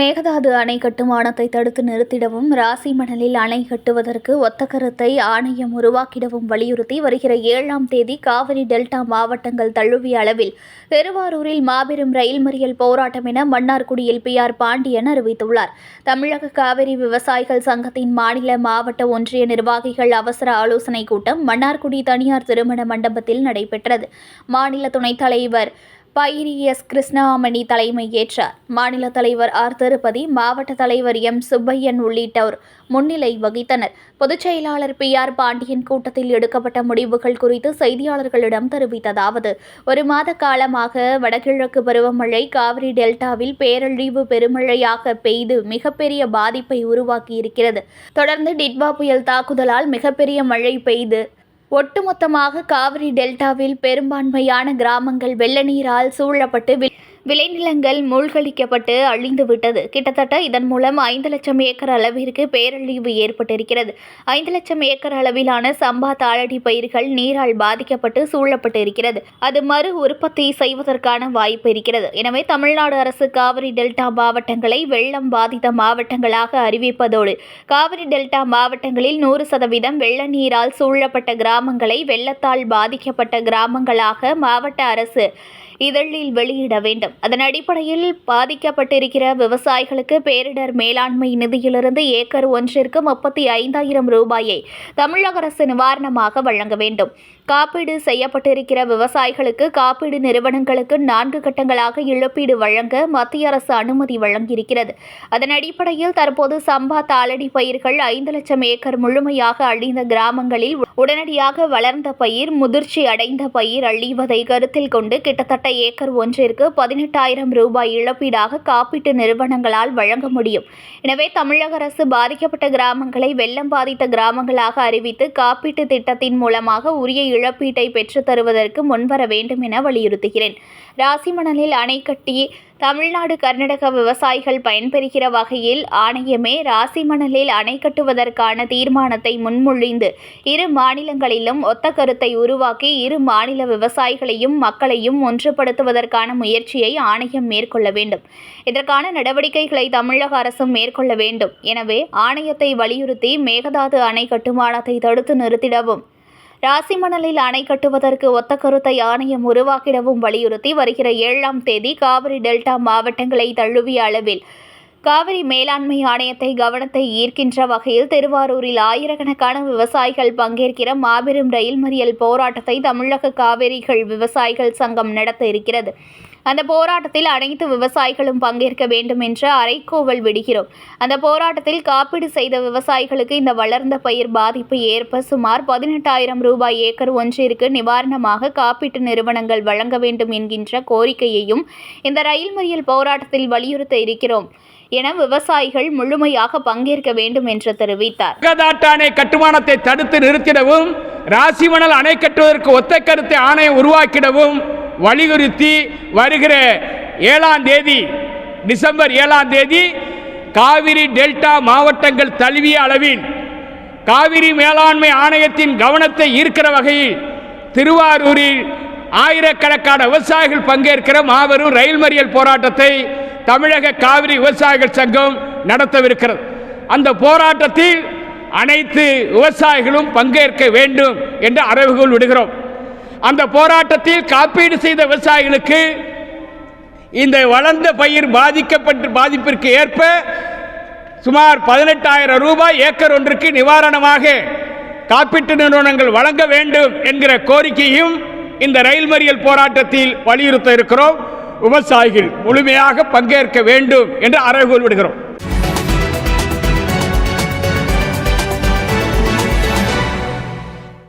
மேகதாது அணை கட்டுமானத்தை தடுத்து நிறுத்திடவும் ராசி மணலில் அணை கட்டுவதற்கு ஒத்த கருத்தை ஆணையம் உருவாக்கிடவும் வலியுறுத்தி வருகிற ஏழாம் தேதி காவிரி டெல்டா மாவட்டங்கள் தழுவிய அளவில் திருவாரூரில் மாபெரும் ரயில் மறியல் போராட்டம் என மன்னார்குடியில் பி ஆர் பாண்டியன் அறிவித்துள்ளார். தமிழக காவிரி விவசாயிகள் சங்கத்தின் மாநில மாவட்ட ஒன்றிய நிர்வாகிகள் அவசர ஆலோசனைக் கூட்டம் மன்னார்குடி தனியார் திருமண மண்டபத்தில் நடைபெற்றது. மாநில துணைத் தலைவர் பைரி எஸ் கிருஷ்ணாமணி தலைமை ஏற்றார் மாநில தலைவர் ஆர். திருப்பதி மாவட்ட தலைவர் எம். சுப்பையன் உள்ளிட்டோர் முன்னிலை வகித்தனர். பொதுச் செயலாளர் பி. ஆர். பாண்டியன் கூட்டத்தில் எடுக்கப்பட்ட முடிவுகள் குறித்து செய்தியாளர்களிடம் தெரிவித்ததாவது ஒரு மாத காலமாக வடகிழக்கு பருவமழை காவிரி டெல்டாவில் பேரழிவு பெருமழையாக பெய்து மிகப்பெரிய பாதிப்பை உருவாக்கியிருக்கிறது. தொடர்ந்து டிட்வா புயல் தாக்குதலால் மிகப்பெரிய மழை பெய்து ஒட்டுமொத்தமாக காவிரி டெல்டாவில் பெரும்பான்மையான கிராமங்கள் வெள்ள நீரால் சூழப்பட்டு விளைநிலங்கள் மூழ்கடிக்கப்பட்டு அழிந்துவிட்டது. கிட்டத்தட்ட இதன் மூலம் ஐந்து லட்சம் ஏக்கர் அளவிற்கு பேரழிவு ஏற்பட்டிருக்கிறது. ஐந்து லட்சம் ஏக்கர் அளவிலான சம்பா தாளடி பயிர்கள் நீரால் பாதிக்கப்பட்டு சூழப்பட்டு இருக்கிறது அது மறு உற்பத்தி செய்வதற்கான வாய்ப்பு இருக்கிறது. எனவே தமிழ்நாடு அரசு காவிரி டெல்டா மாவட்டங்களை வெள்ளம் பாதித்த மாவட்டங்களாக அறிவிப்பதோடு காவிரி டெல்டா மாவட்டங்களில் நூறு சதவீதம் வெள்ள நீரால் சூழப்பட்ட கிராமங்களை வெள்ளத்தால் பாதிக்கப்பட்ட கிராமங்களாக மாவட்ட அரசு இதழில் வெளியிட வேண்டும். அதன் அடிப்படையில் பாதிக்கப்பட்டிருக்கிற விவசாயிகளுக்கு பேரிடர் மேலாண்மை நிதியிலிருந்து ஏக்கர் ஒன்றிற்கு முப்பத்தி ஐந்தாயிரம் ரூபாயை தமிழக அரசு நிவாரணமாக வழங்க வேண்டும். காப்பீடு செய்யப்பட்டிருக்கிற விவசாயிகளுக்கு காப்பீடு நிறுவனங்களுக்கு நான்கு கட்டங்களாக இழப்பீடு வழங்க மத்திய அரசு அனுமதி வழங்கியிருக்கிறது. அதன் அடிப்படையில் தற்போது சம்பா தாளடி பயிர்கள் ஐந்து லட்சம் ஏக்கர் முழுமையாக அழிந்த கிராமங்களில் உடனடியாக வளர்ந்த பயிர் முதிர்ச்சி அடைந்த பயிர் அழிவதை கருத்தில் கொண்டு கிட்டத்தட்ட ஏக்கர் ஒன்றிற்கு பதினெட்டாயிரம் ரூபாய் இழப்பீடாக காப்பீட்டு நிறுவனங்களால் வழங்க முடியும். எனவே தமிழக அரசு பாதிக்கப்பட்ட கிராமங்களை வெள்ளம் பாதித்த கிராமங்களாக அறிவித்து காப்பீட்டு திட்டத்தின் மூலமாக உரிய இழப்பீட்டை பெற்றுத் தருவதற்கு முன்வர வேண்டும் என வலியுறுத்துகிறேன். ராசிமணலில் அணை கட்டி தமிழ்நாடு கர்நாடக விவசாயிகள் பயன்பெறுகிற வகையில் ஆணையமே ராசிமணலில் அணை கட்டுவதற்கான தீர்மானத்தை முன்மொழிந்து இரு மாநிலங்களிலும் ஒத்த கருத்தை உருவாக்கி இரு மாநில விவசாயிகளையும் மக்களையும் ஒன்றுபடுத்துவதற்கான முயற்சியை ஆணையம் மேற்கொள்ள வேண்டும். இதற்கான நடவடிக்கைகளை தமிழக அரசும் மேற்கொள்ள வேண்டும். எனவே ஆணையத்தை வலியுறுத்தி மேகதாது அணை கட்டுமானத்தை தடுத்து நிறுத்திடவும் ராசிமணலில் அணை கட்டுவதற்கு ஒத்த கருத்தை ஆணையம் உருவாக்கிடவும் வலியுறுத்தி வருகிற ஏழாம் தேதி காவிரி டெல்டா மாவட்டங்களை தழுவிய அளவில் காவிரி மேலாண்மை ஆணையத்தை கவனத்தை ஈர்க்கின்ற வகையில் திருவாரூரில் ஆயிரக்கணக்கான விவசாயிகள் பங்கேற்கிற மாபெரும் ரயில் மறியல் போராட்டத்தை தமிழக காவிரிகள் விவசாயிகள் சங்கம் நடத்த இருக்கிறது. அந்த போராட்டத்தில் அனைத்து விவசாயிகளும் பங்கேற்க வேண்டும் என்ற அறைக்கோவல் விடுகிறோம். அந்த போராட்டத்தில் காப்பீடு செய்த விவசாயிகளுக்கு இந்த வளர்ந்த பயிர் பாதிப்பு ஏற்ப சுமார் பதினெட்டாயிரம் ரூபாய் ஏக்கர் ஒன்றிற்கு நிவாரணமாக காப்பீட்டு நிறுவனங்கள் வழங்க வேண்டும் என்கின்ற கோரிக்கையையும் இந்த ரயில் மறியல் போராட்டத்தில் வலியுறுத்த இருக்கிறோம். என விவசாயிகள் முழுமையாக பங்கேற்க வேண்டும் என்று தெரிவித்தார். அணை கட்டுமானத்தை தடுத்து நிறுத்திடவும் ராசிமணல் அணை கட்டுவதற்கு ஒத்த கருத்தை ஆணையம் உருவாக்கிடவும் வலியுறுத்தி வருகிற ஏழாம் தேதி டிசம்பர் ஏழாம் தேதி காவிரி டெல்டா மாவட்டங்கள் தழுவிய அளவில் காவிரி மேலாண்மை ஆணையத்தின் கவனத்தை ஈர்க்கிற வகையில் திருவாரூரில் ஆயிரக்கணக்கான விவசாயிகள் பங்கேற்கிற மாபெரும் ரயில் மறியல் போராட்டத்தை தமிழக காவிரி விவசாயிகள் சங்கம் நடத்தவிருக்கிறது. அந்த போராட்டத்தில் அனைத்து விவசாயிகளும் பங்கேற்க வேண்டும் என்று அறிவுகள் விடுகிறோம். அந்த போராட்டத்தில் காப்பீடு செய்த விவசாயிகளுக்கு இந்த வளர்ந்த பயிர் பாதிக்கப்பட்டு பாதிப்பிற்கு ஏற்ப சுமார் பதினெட்டாயிரம் ரூபாய் ஏக்கர் ஒன்றுக்கு நிவாரணமாக காப்பீட்டு நிறுவனங்கள் வழங்க வேண்டும் என்கிற கோரிக்கையும் இந்த ரயில் மறியல் போராட்டத்தில் வலியுறுத்த இருக்கிறோம். விவசாயிகள் முழுமையாக பங்கேற்க வேண்டும் என்று அறைகோல் விடுகிறோம்.